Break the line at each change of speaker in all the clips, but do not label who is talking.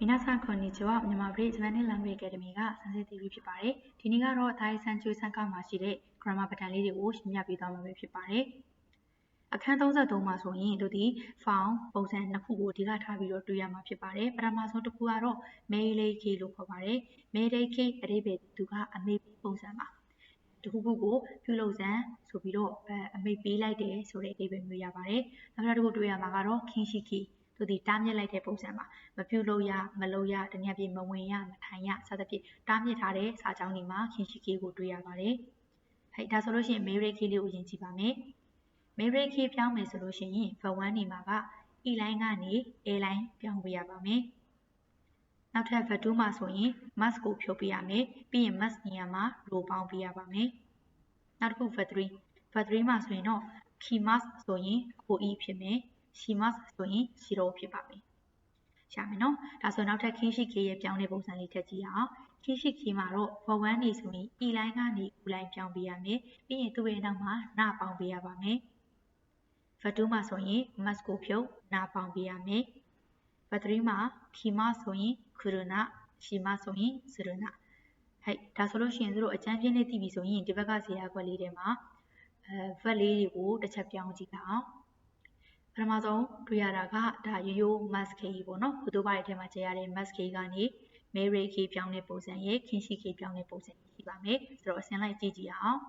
မီနာဆန်ခွန်နီချောမြန်မာပြည်ဂျပန်နစ်လန်ဂွေအကယ်ဒမီကစံစစ် TV ဖြစ်ပါတယ်။ဒီနေ့ကတော့ဒိုင်ဆန်ချွေဆန်ကမှာရှိတဲ့ grammar ပဒံလေးတွေကိုရှင်းပြပေးသွားမှာဖြစ်ပါတယ်။အခန်း33မှာဆိုရင်တို့ဒီ found ပုံစံနှစ်ခုကိုအဓိကထားပြီးတော့တွေ့ရမှာဖြစ်ပါတယ်။ပထမဆုံးတစ်ခုကတော့ meileki လို့ခေါ်ပါတယ်။ meileki အဓိပ္ပာယ်သူကအမေပုံစံပါ။တစ်ခုခုကိုပြုလုပ်စံဆိုပြီးတော့အမေပေးလိုက်တယ်ဆိုတဲ့အဓိပ္ပာယ်မျိုးရပါတယ်။နောက်တစ်ခုတွေ့ရမှာကတော့ kinshiki သူဒီတားမြစ်လိုက်တဲ့ပုံစံပါမပြုလို့ရမလုပ်ရတနည်းအားဖြင့်မဝင်ရမထိုင်ရစသဖြင့်တားမြစ်ထားတဲ့စာကြောင်းတွေမှာခင်ရှိကေကိုတွေ့ရပါတယ်ဟဲ့ဒါဆိုလို့ရှိရင် Mary Key လေးကိုယဉ်ကြည့်ပါမယ် Mary Key ပြောင်းမယ်ဆိုလို့ရှိရင် V1 နေမှာက E line ကနေ A line ပြောင်းပေးရပါမယ်နောက်ထပ် V2 မှာဆိုရင် mask ကိုဖြုတ်ပေးရမယ်ပြီးရင် mask နေရာမှာ row ပေါင်းပေးရပါမယ်နောက်တစ်ခု V3 V3 မှာဆိုရင်တော့ key mask ဆိုရင် OE ဖြစ်မယ် ရှိမဆိုရင်ရှိတော့ဖြစ်ပါမယ်ရှာမယ်နော်ဒါဆိုနောက်ထပ်ခင်းရှိ K ရဲ့ပြောင်းတဲ့ပုံစံလေးထပ်ကြည့်အောင်ခင်းရှိ K မှာတော့ for 1နေဆိုရင် E line ကနေ U line ပြောင်းပေးရမယ်ပြီးရင်သူ့ရဲ့နောက်မှာနာပေါင်းပေးရပါမယ် for 2မှာဆိုရင် must ကိုဖြုတ်နာပေါင်းပေးရမယ် for 3မှာ key မှာဆိုရင် kuruna ရှိမဆိုရင် suruna ဟဲ့ဒါဆိုလို့ရှိရင်တို့အကျန်းပြင်းလေးသိပြီဆိုရင်ဒီဘက်ကဇေယျကွက်လေးထဲမှာအဲ vet လေးတွေကိုတစ်ချက်ပြောင်းကြည့်ပါအောင် ပထမဆုံးတွေ့ရတာကဒါရိုးရိုး mask ကြီးပေါ့နော်ဘုသူဘာတွေထဲမှာကျရတဲ့ mask ကြီးကနေ Mary K ပြောင်းတဲ့ပုံစံရဲ့ Kinshi K ပြောင်းတဲ့ပုံစံရှိပါမယ်ဆိုတော့အစင်းလိုက်ကြည့်ကြည့်အောင်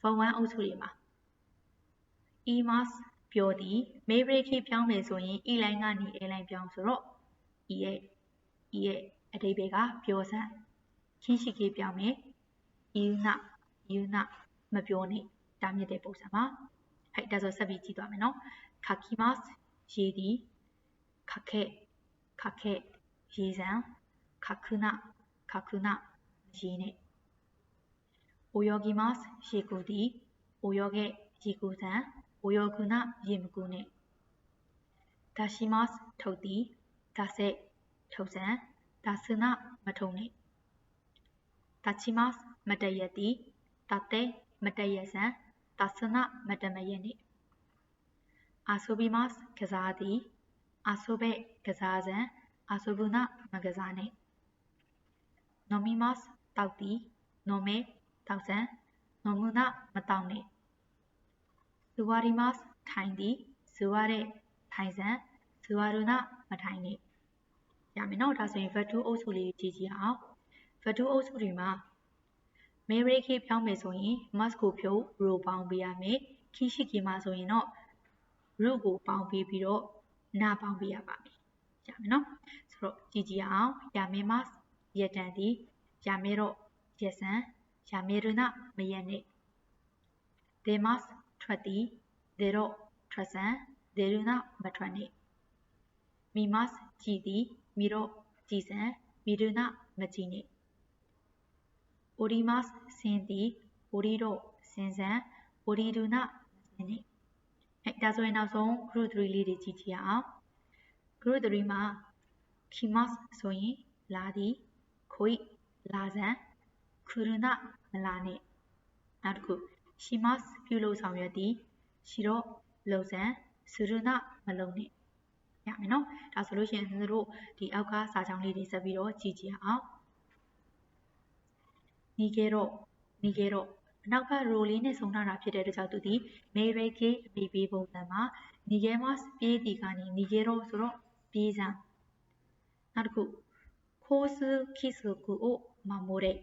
for one အုပ်စုတွေမှာ e mask ပြောသည် Mary K ပြောင်းမယ်ဆိုရင် e line ကနေ a line ပြောင်းဆိုတော့ e ရဲ့ e ရဲ့အဓိပ္ပာယ်ကပြောစမ်း Kinshi K ပြောင်းမယ် e နာ e နာမပြောနဲ့တားမြစ်တဲ့ပုံစံပါဟဲ့ဒါဆိုဆက်ပြီးကြည့်သွားမယ်နော် 書きます。CD、かけ、かけ、自然、かくな、かくな、死ね。泳ぎます。しぐり、泳げ、しぐせん、泳ぐな、じむぐね。出します。とり、出せ、とせ。ん、出すな、まとね。立ちます。またやり、立て、またやさん、出すな、またまやね。 အာဆိုဘီမတ်ကစားသည်အာဆိုဘက်ကစားစံအာဆိုဘူနာမကစားနှင့်နော်မီမတ်တောက်သည်နော်မဲတောက်စံနော်မူနာမတောက်နှင့်ဇူဝါရီမတ်ထိုင်သည်ဇူဝါရက်ထိုင်စံဇူဝါရုနာမထိုင်နှင့်ရမယ်နော်ဒါဆိုရင် vector အုပ်စုလေးကြည့်ကြည့်အောင် vector အုပ်စုတွေမှာ memory key ဖြောင်းမယ်ဆိုရင် mask ကိုဖြုတ် row ပေါင်းပေးရမယ် key ရှိ key မှာဆိုရင်တော့ root ကိုပေါင်းပေးပြီးတော့နာပေါင်းပေးရပါမယ်။ရမယ်နော်။ဆိုတော့ကြည့်ကြည့်အောင်။ရမယ်မရတန်သည်ရမယ်တော့ရစံရမယ်ရနမရနဲ့ they must ထွက်သည် they တော့ထွက်စံ they ရနမထွက်နဲ့ we must ကြည်သည်မိတော့ကြည်စံမိရနမကြည်နဲ့ ori must ဆင်းသည် ori တော့ဆင်းစံ ori ရနမဆင်းနဲ့ အဲဒါဆိုရင်နောက်ဆုံး group 3လေးတွေကြည့်ကြည့်အောင် group 3မှာ kimas ဆိုရင်လာသည်ခွိလာစံခရဏမလာနဲ့နောက်တစ်ခု shimas ပြုလုပ်ဆောင်ရွက်သည်ရှိတော့လုံစံစရဏမလုံနဲ့ရမယ်နော်ဒါဆိုလို့ရှိရင်တို့ဒီအောက်ကစာကြောင်းလေးတွေဆက်ပြီးတော့ကြည့်ကြည့်အောင်နေကြတော့နေကြတော့ အနောက်က row လေးနဲ့ဆုံထားတာဖြစ်တဲ့အတွက်ကြောင့်သူဒီ Mary K အမိပေးပုံစံမှာ Nigemas ပြေးတီကနေ Nigero ဆိုတော့ပြေးစမ်းနောက်တစ်ခု Kosu Kisuku ကိုမမိုးတဲ့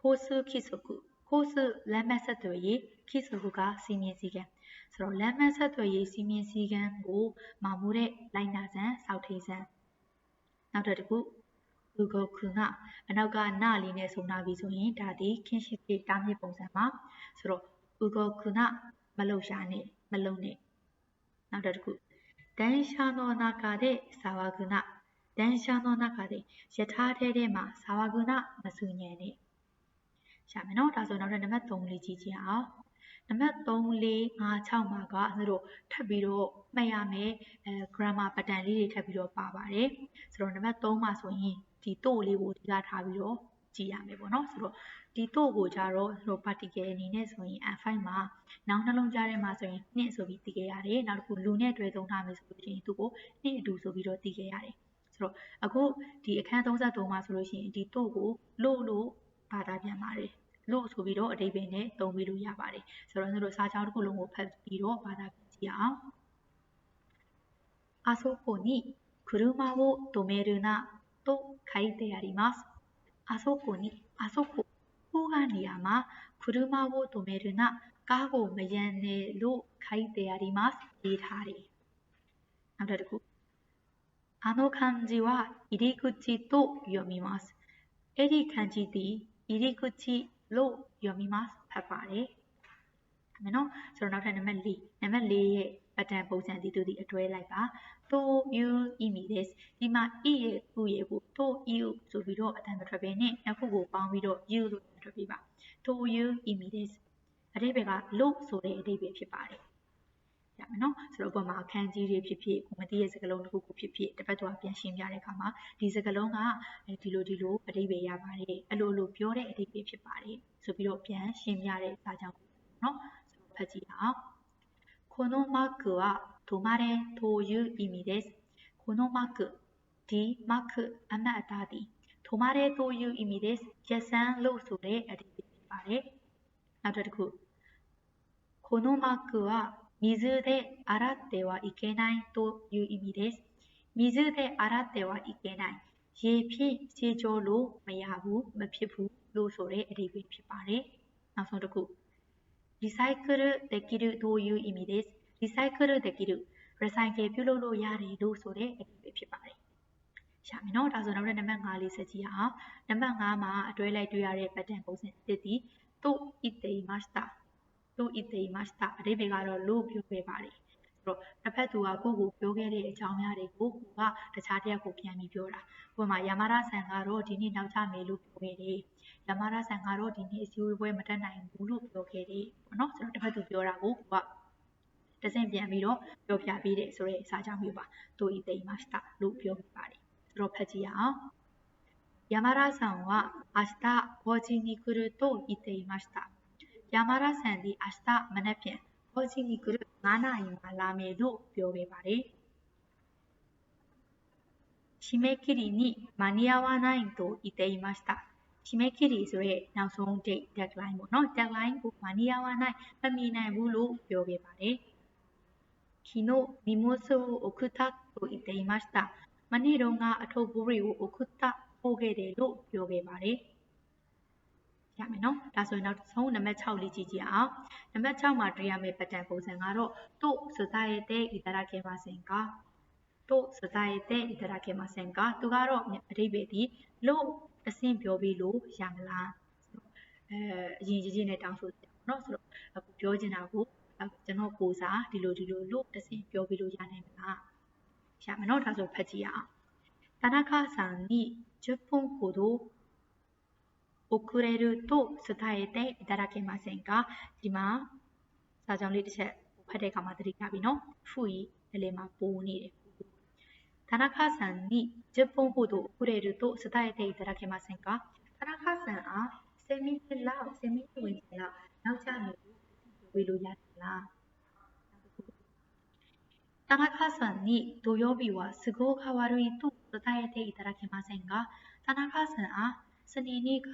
Kosu Kisuku Kosu လမ်းမဆက်သွယ်ရေး Kisuku ကစီမင်းစည်းကမ်းဆိုတော့လမ်းမဆက်သွယ်ရေးစီမင်းစည်းကမ်းကိုမမိုးတဲ့လိုက်နာစံစောက်ထိန်စံနောက်တစ်ခု လူကိုခုကအနောက်ကနလေးနဲ့ဆုံထားပြီဆိုရင်ဒါဒီခင်ရှိပြတားမြစ်ပုံစံပါဆိုတော့ဥကိုခုနမလုံရှာနဲ့မလုံနဲ့နောက်တစ်ခုဒန်ရှာနောနာကာတဲ့စာဝကုဏဒန်ရှာနောနာကာတဲ့ယထာထဲထဲမှာစာဝကုဏမဆူညံနဲ့ရှာမယ်နော်ဒါဆိုနောက်ထပ်နံပါတ်3လေးကြည့်ကြည့်အောင်နံပါတ်3 4 5 6မှာကသူတို့ထပ်ပြီးတော့မှတ်ရမယ်အဲ grammar pattern လေးတွေထပ်ပြီးတော့ပါပါတယ်ဆိုတော့နံပါတ်3မှာဆိုရင် ဒီတို့လေးကိုဒီကထားပြီးတော့ကြည့်ရမယ်ပေါ့နော်ဆိုတော့ဒီတို့ကိုကြတော့ဆိုတော့ particle အနေနဲ့ဆိုရင် N5 မှာနောင်နှလုံးကြားထဲမှာဆိုရင်နှစ်ဆိုပြီးသိခဲ့ရတယ်နောက်တစ်ခုလူနဲ့တွဲသုံးထားမယ်ဆိုလို့ရှိရင်သူ့ကိုနှစ်အတူဆိုပြီးတော့သိခဲ့ရတယ်ဆို ဆိုတော့အခုဒီအခန်း33မှာဆိုလို့ရှိရင်ဒီတို့ကိုလို့လို့ဘာသာပြန်ပါတယ်လို့ဆိုပြီးတော့အတိတ်ပဲနဲ့သုံးပြီးလို့ရပါတယ်ဆိုတော့တို့စာကြောင်းတစ်ခုလုံးကိုဖတ်ပြီးတော့ဘာသာပြန်ကြည့်အောင်あそこに車を止めるなと 書いてあります。あそこに、あそこ、後半に山、車を止めるな、ガゴメジェネロ書いてあります。リタリ。なあの漢字は入り口と読みます。エリ漢字で入り口を読みます。パパレ。その中。အတန်ပုံစံသည်သူသည်အတွဲလိုက်ပါ to you imi this ဒီမှာ e ရဲ့ကိုရဲ့ကို to you ဆိုပြီးတော့အတန်မထွက်ပဲနဲ့နှစ်ခုကိုပေါင်းပြီးတော့ you လို့ထွက်ပြပါ to you imi this အတိပ္ပယ်ကလို့ဆိုတဲ့အတိပ္ပယ်ဖြစ်ပါတယ်ရမယ်နော်ဆိုတော့ဥပမာအခန်းကြီးတွေဖြစ်ဖြစ်ကိုမသိတဲ့စကားလုံးတစ်ခုခုဖြစ်ဖြစ်တစ်ပတ်တော့ပြန်ရှင်းပြတဲ့အခါမှာဒီစကားလုံးကဒီလိုဒီလိုအတိပ္ပယ်ရပါတယ်အလိုလိုပြောတဲ့အတိပ္ပယ်ဖြစ်ပါတယ်ဆိုပြီးတော့ပြန်ရှင်းပြတဲ့စာကြောင်းနော်ဆိုတော့ဖတ်ကြည့်အောင် この幕は止まれという意味です。この幕、D 幕、アマアクディ。止まれという意味です。やさんろそれ、デれ、あれ。あたるく。この幕は水で洗ってはいけないという意味です。水で洗ってはいけない。ရေဖြင့်ခြေကျော်လို့မရဘူးမဖြ။ recycle できるという意味です။ recycle できる recycle ပြုလုပ်လို့ရတယ်လို့ဆိုတဲ့အဓိပ္ပာယ်ဖြစ်ပါတယ်။ရှာမယ်နော်။ဒါဆိုတော့နံပါတ်5လေးဆက်ကြည့်အောင်။နံပါတ်5မှာအတွဲလိုက်တွေ့ရတဲ့ pattern ပုံစံတစ်ဒီと言っていました。လို့言っていましたအဓိပ္ပာယ်ကတော့လို့ပြောခဲ့ပါတယ်ဆို တော့တစ်ဖက်သူကကိုယ့်ကိုပြောခဲ့တဲ့အကြောင်းအရာတွေကိုကိုကတခြားတစ်ယောက်ကိုပြန်ပြီးပြောတာဥပမာယာမာရဆန်ကတော့ဒီနေ့နောက်ကျမယ်လို့ပြောခဲ့တယ်ယာမာရဆန်ကတော့ဒီနေ့အစည်းအဝေးမတက်နိုင်ဘူးလို့ပြောခဲ့တယ်ပေါ့နော်ဆိုတော့တစ်ဖက်သူပြောတာကိုကိုကတဆင့်ပြန်ပြီးတော့ပြောပြပေးတယ်ဆိုတဲ့စာကြောင်းမျိုးပါသူ言っていましたလို့ပြောပြပါတယ်ဆိုတော့ဖတ်ကြည့်ရအောင်山田さんは明日法事に来ると言っていました。ယာမာရဆန်သည်明日မနက်ဖြ န်ဘောချီနီကရု9နာရီမှာလာမယ်လို့ပြောခဲ့ပါတယ်။締め切りに間に合わないと言っていました。締め切りဆိုရဲနောက်ဆုံး date deadline ပေါ့နော် deadline ကို間に合わないမမီနိုင်ဘူးလို့ပြောခဲ့ပါတယ်။昨日荷物を送ったと言っていました。မနေ့တုန်းကအထုပ်ဘူးတွေကို送ったပို့ခဲ့တယ်လို့ပြောခဲ့ပါတယ်။ ရမယ်နော်ဒါဆိုရင်နောက်ဆုံးနံပါတ်6လေးကြည့်ကြည့်အောင်နံပါတ်6မှာတွေ့ရမယ့် pattern ပုံစံကတော့တို့ society ဣတရာကေမစင်ကတို့ society ဣတရာကေမစင်ကသူကတော့အဓိပ္ပာယ်ဒီလို့အဆင့်ပြောပြီးလို့ရမလားအဲအရင်ကြီးကြီးနဲ့တောင်းဆိုနော်ဆိုတော့အခုပြောချင်တာကိုကျွန်တော်ကိုစားဒီလိုဒီလိုလို့အဆင့်ပြောပြီးလို့ရနိုင်မလားရမယ်နော်ဒါဆိုဖတ်ကြည့်ရအောင် 다나카 산이 주폰 고도 遅れると伝えていただけませんかဒီမှာစာကြောင်းလေးတစ်ချက်ဖတ်တဲ့အခါမှာသတိရပြီနော်ဖူကြီးလည်းလေးမှာပိုးနေတယ်田中さんに10分ほど遅れると伝えていただけませんか田中さんအား10မိနစ်လောက်10မိနစ်ဝင်ကျလောက်နောက်ကျနေလို့ဝေလို့ရတယ်လား田中さんに土曜日は都合が悪いと伝えていただけませんか田中さんအားစနေနေ့က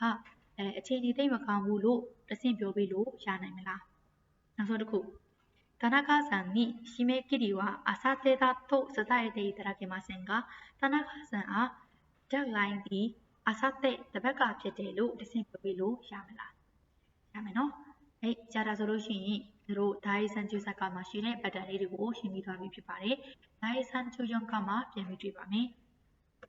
အဲအခြေအနေသိမကောင်းဘူးလို့တဆင့်ပြောပြီးလို့ရနိုင်မလားနောက်ဆုံးတစ်ခု田中さんに締め切りは明後日だと伝えていただけませんか田中さんအား deadline ဒီအစတဲ့တပတ်ကဖြစ်တယ်လို့တဆင့်ပြောပြီးလို့ရမလားရမယ်နော်အဲကြာတာဆိုလို့ရှိရင်တို့ဒိုင်းဆန်ချူဆက်ကမှာရှိတဲ့ pattern လေးတွေကိုရှင်းပြီးသွားပြီဖြစ်ပါတယ်ဒိုင်းဆန်ချူရုံကမှာပြန်ပြီးတွေ့ပါမယ်